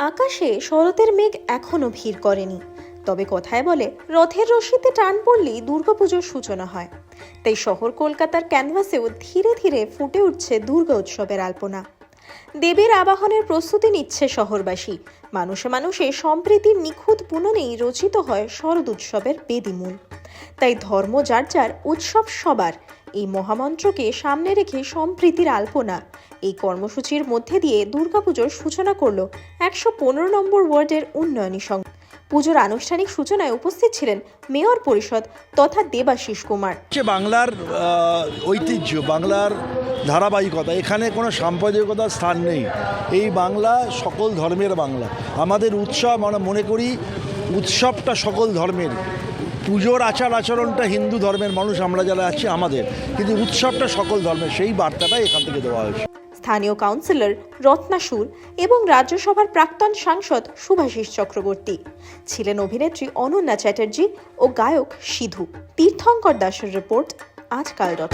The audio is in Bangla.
আকাশে শরতের মেঘ এখনও ভিড় করেনি। তবে কথায় বলে, রথের রশিতে টান পড়লেই দুর্গাপুজোর সূচনা হয়। তাই শহর কলকাতার ক্যানভাসেও ধীরে ধীরে ফুটে উঠছে দুর্গা উৎসবের আলপনা। দেবীর আবাহনের প্রস্তুতি নিচ্ছে শহরবাসী। মানুষে মানুষে সম্প্রীতির নিখুঁত বুননেই রচিত হয় শরদ উৎসবের বেদিমূল। তাই ধর্ম যার যার, উৎসব সবার। এই মহামন্ত্রকে সামনে রেখে সম্প্রীতির আলপনা। এই কর্মসূচির মধ্যে দিয়ে দুর্গাপুজোর সূচনা করল একশো পনেরো নম্বর ওয়ার্ডের উন্নয়নী সংঘ। পুজোর আনুষ্ঠানিক সূচনায় উপস্থিত ছিলেন মেয়র পরিষদ তথা দেবাশিস কুমার। বাংলার ঐতিহ্য, বাংলার ধারাবাহিকতা, এখানে কোনো সাম্প্রদায়িকতার স্থান নেই। এই বাংলা সকল ধর্মের বাংলা। আমাদের উৎসব, আমরা মনে করি, উৎসবটা সকল ধর্মের। পুজোর আচার আচরণটা হিন্দু ধর্মের মানুষ, আমরা যারা আছি, আমাদের। কিন্তু উৎসবটা সকল ধর্মের। সেই বার্তাটাই এখান থেকে দেওয়া হয়েছে। স্থানীয় কাউন্সিলর রত্নাসুর এবং রাজ্যসভার প্রাক্তন সাংসদ শুভাশিস চক্রবর্তী। ছিলেন অভিনেত্রী অনন্যা চ্যাটার্জি ও গায়ক সিধু। তীর্থঙ্কর দাসের রিপোর্ট আজকাল ডট।